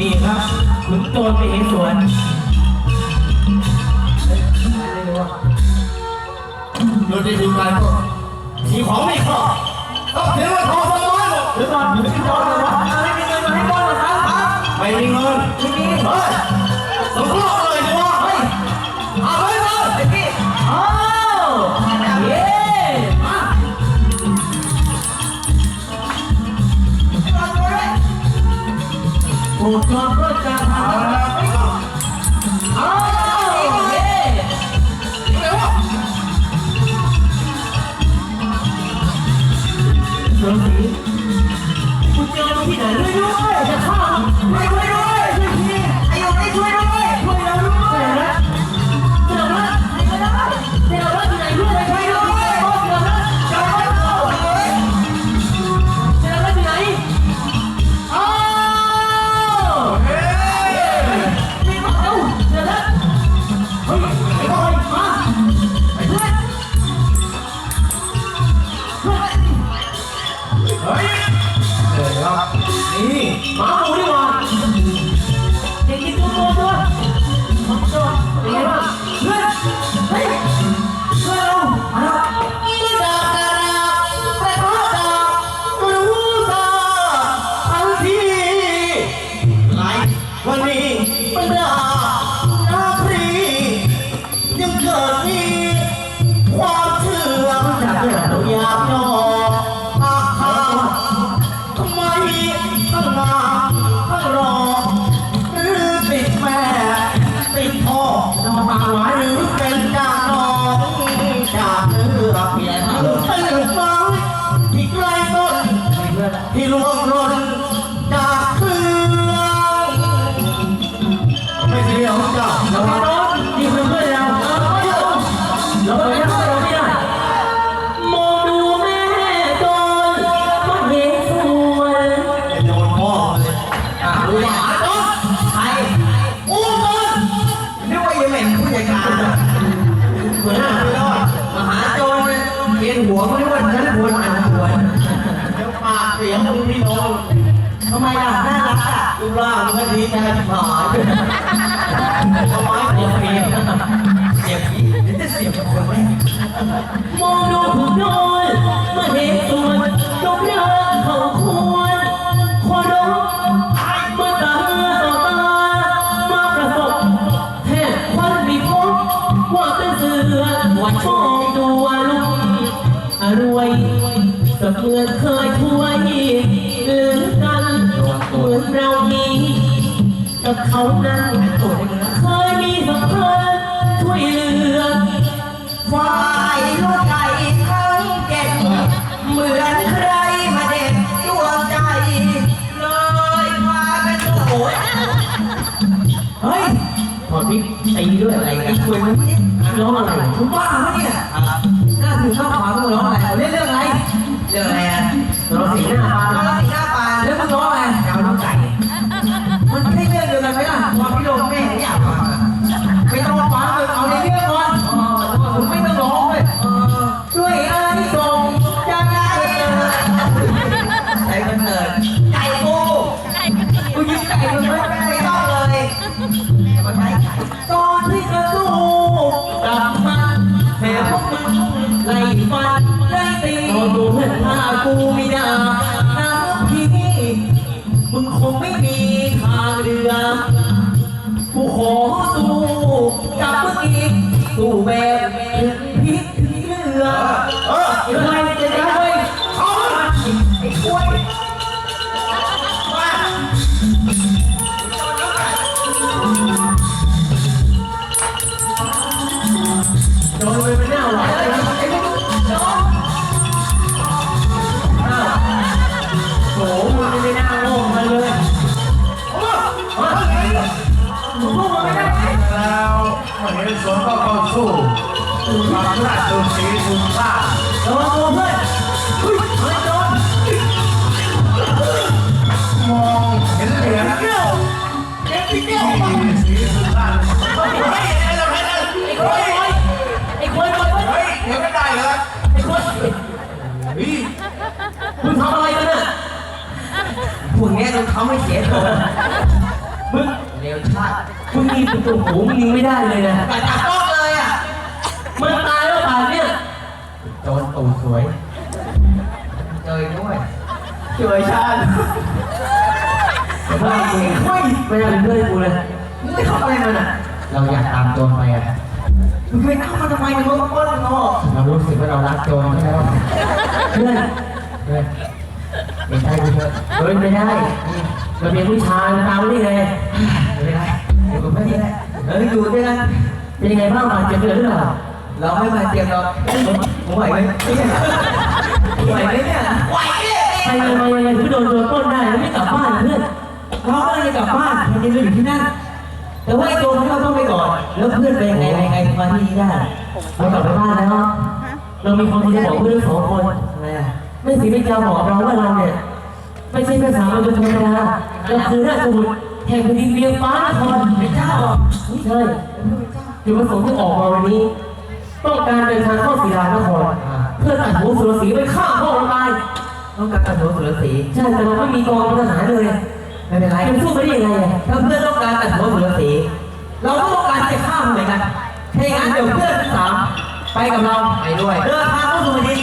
นี่ครับขุนโจรไปเห็นสวนโดยที่ทีมงานก็มีของมีค่าต้องเทว่าทองสมานหรือก่อนอยู่ที่โจรเลยวะไม่มีเงินมาให้ก้อนเหรอครับไม่มีเงินไม่มีเฮ้ยสมรู้เลย นี่หมาห หัวหน้าไม่รอดมหาโจรเห็นหัวไม่ว่าฉันควรอ่านควรเดี๋ยวปากเสียงมึงพี่น้องทำไมล่ะน่ารักอะรูปร่างมันก็ดีใจผายทำไมเสียเพียเสียผีเดี๋ยวจะเสียบคนแม่มองดูถูกโดนมาเห็นส่วจงเลิก อรวยเสมือนเคยช่วยเหลือกันเหมือนเรานี้กับเขานั้นเคยมีสัมพันธ์ช่วยเหลือฝ่ายลูกไก่ทั้งเจ็ดเหมือนใครมาเด็ดดวงใจ เลยพากันโอ้ยเฮ้ยถอดพริกตีด้วยอะไรกันคุยมันร้องอะไรคุณบ้าปะเนี่ย หน้าถึงข้าวขวาต้องร้องอะไรเล่นเรื่องอะไรเรื่องอะไรอะร้องสีหน้าปลาร้องสีหน้าปลา กูไม่ได้น้ำพี่ มึงคงไม่มีทางเรือกูขอสู้กับมึงอีกสู้แบบ สู้ไม่ได้แล้ววันนี้สวนก็เข้าสู้ความราชสีสุนทราโดนตัวเพื่อนเฮ้ยเฮ้ยโดนมองเห็นเหรียญเกี้ยวเห็นที่เกี้ยวสีสุนทราเฮ้ยเฮ้ยเฮ้ยเฮ้ยไอ้กล้วยไอ้กล้วยไอ้กล้วยเฮ้ยเดี๋ยวไม่ได้เลยไอ้กล้วยนี่มึงทำอะไรกันน่ะพวกนี้ต้องทำให้เสียตัวมึง เร็วชาติมึงมีประตูหูมึงยิงไม่ได้เลยนะกระจับต้องเลยอะมันตายแล้วป่านเนี่ยโจรตูสวย เจอด้วยเจอชาติไม่จริงไม่ได้เป็นเพื่อนกูเลยมึงไม่ทำอะไรมันอะ เราอยากตามโจรไปอะมึงไปตามมันทำไมมึงมาปล้นเนาะเรารู้สึกว่าเรารักโจรใช่ไหมวะเพื่อนเฮ้ยไม่ใช่กูเถอะเฮ้ยไม่ได้เราเป็นผู้ชายมันตามไม่ได้ไงไม่เป็นไรอยู่ กับเพื่อนนี่แหละเอออยู่ด้วยกันเป็นยังไงบ้างบาดเจ็บเลยหรือเปล่าเราไม่มาเตรียมเราผมไหวไหมไหวไหมเนี่ยไหวเนี่ยใครมามายังไงถึงโดนโดนปล้นได้แล้วไม่กลับบ้านเพื่อนเราก็เลยกลับบ้านมันยังอยู่ที่นั่นแต่ว่าไอ้โจรที่เราต้องไปก่อน แล้วเพื่อนไปยังไงยังไงมาที่นี่ได้เรากลับไปบ้านแล้วเรามีความที่จะบอกเพื่อนสองคนไรอะไม่สีไม่จาบอกเราว่าเราเนี่ยไม่ใช่แค่สามัญชนธรรมดาเราคือราชบุตร แห่งแผ่นดินเวียงฟ้านครเป็นเจ้าเหรอใช่จุดประสงค์ที่ออกมาวันนี้ ต้องการเดินทางเข้าศรีรานคร เพื่อตัดหัวสุรศรีไปฆ่าพ่อเราตายต้องการกระโดดสุรศรีใช่แต่เราไม่มีกองทหารเลยไม่เป็นไรจะสู้ไปได้ยังไงถ้าเพื่อนต้องการกระโดดสุรศรีเราก็ต้องการจะฆ่าเหมือนกันถ้าอย่างนั้นเดี๋ยวเพื่อนทั้งสามไปกับเราไปด้วยเดินทางเข้าสู่แผ่นดิน